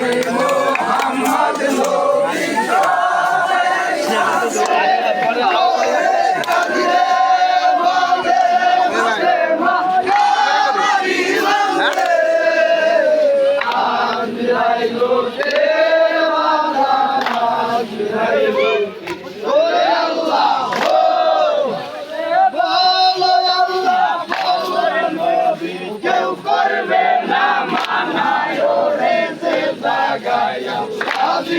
Hare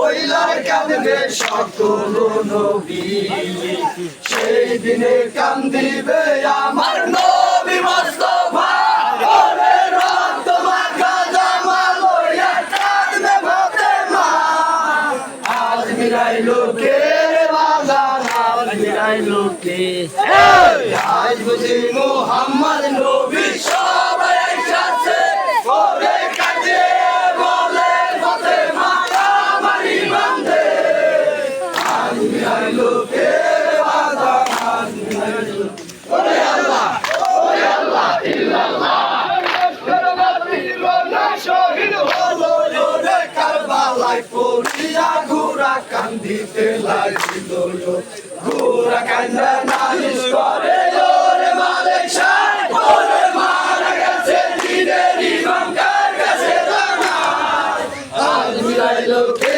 বইলার কাঁদবে সকল নবী। সেই দিনে কান্দিবে আমার নবী মোস্তফা। বাজার আজ লোকে আজ বুঝি মোহাম্মদ নবী সবাই একসাথে ওরে কাজে বলে ফাতেমা আমার ইমান দে আজ মিলাই লোকে বাজার আজ মিলাই লোকে ওরে আল্লাহ ওরে পড়িয়া ঘোড়া কান্দিতে লাগিল ঘোড়া কান্দা নালিশ করে ওরে মালিক সাহেব ওরে মারা গেছে দিনের ইমাম কার কাছে জানায় আজ মিলাইলো কে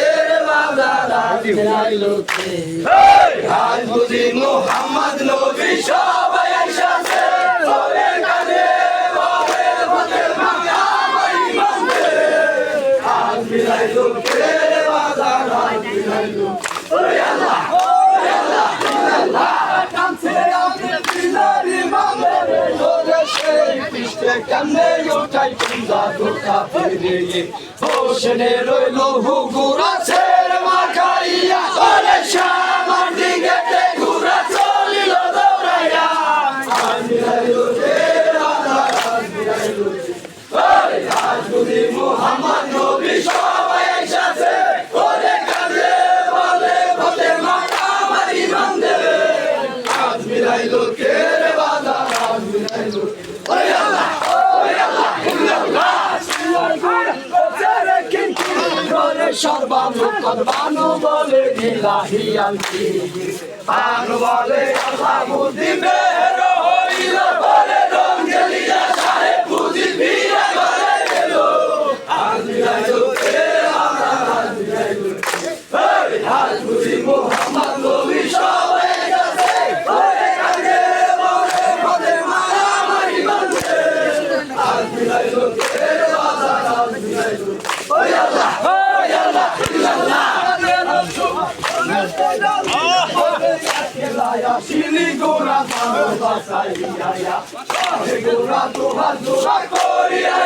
বাজার আজ মিলাইলো কে আজ বুঝি মোহাম্মদ নবী সবাই একসাথে ওরে কাঁদে বলে ফাতেমা আমার ইমান দে আজ মিলাইলো কে বাজার আজ মিলাইলো ওরে আল্লাহ ওরে আল্লাহ ইল্লাল্লাহ কানছে আপনি দিনের ইমান দে ওরে সেই কান্দে ওঠাই কুন্দা দোকা ফিরিয়ে হোসেনে রইল হুগুরা ছেড়ে মাখাইয়া ওরে শ্যামার দিকে ঘুরা চলিল দৌড়াইয়া মুহাম্মদ নবী সবাই একসাথে ওরে কাঁদে বলে ফাতেমা আমার ইমান দে আজ মিলাইলো কে রে বাজার আজ মিলাইলো ওরে আল্লাহ সর্বানু করবানু বলে ইলাহি আলকি পানু বলে আল্লাহ বের বলে রং সাহেব বুদ্ধি ভিড়ে ঘরে গেল আজ মিলাইলো কে আমরা আজ মিলাইলো এই আজ বুঝি মোহাম্মদ নবী সবাই কাছে ওরে কাঁদে বলে ফাতেমা আমার ইমান দে আজ মিলাইলো কে বাজার আজ মিলাইলো ওই আল্লাহ ওই আল্লাহ ইল্লাল্লাহ শিলি গোরা সানো বাসাইয়া গোরা তো হাজুরা করিয়া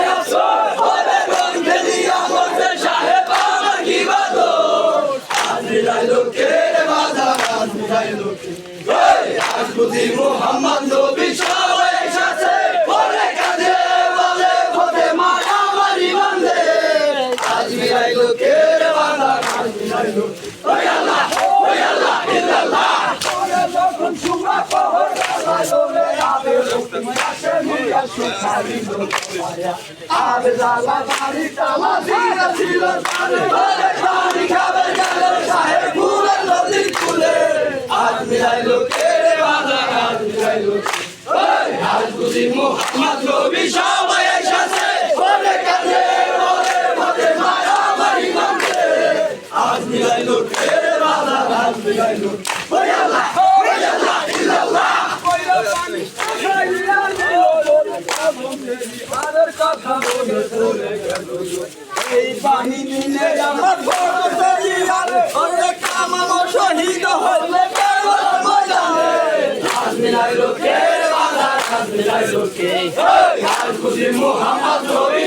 ওরে গন্ধে দিয়া বলতে সাহেব আমার কি বাদো আজ মিলাইলো কে রে বাজার আজ মিলাইলো কে ওই আজ বুঝি মোহাম্মদ নবী সবাই একসাথে ওরে কাঁদে বলে ফাতেমা আমার ইমান দে আজ মিলাইলো কে রে বাজার আজ মিলাইলো ওই আল্লাহ ওই আল্লাহ ইল্লাল্লাহ ওরে যখন সুমা পহর লাগালো রে আবে লোকমি আসে মুয়া সুখারি লোকায়া আবে জালা বাড়ি তালা দিয়া ছিল তারে ওরে পানি খাবার গেল সাহেব ফুলের নদী খুলে আজ মিলাইলো কে রে বাজার আজ মিলাইলো কে? ওই আজ বুঝি মোহাম্মদ নবী সবাই আমার আজ মিলাইলো রে বাজার আজ মিলাইলো এই বাহিনী নিয়ে আমার বড় জিহাদ অনেক কামানো শহীদ হলে কেবল ময়দানে আজমিরাই লোকে বাংলা আজমিরাই লোকে। আর খুশি মোহাম্মদ রবি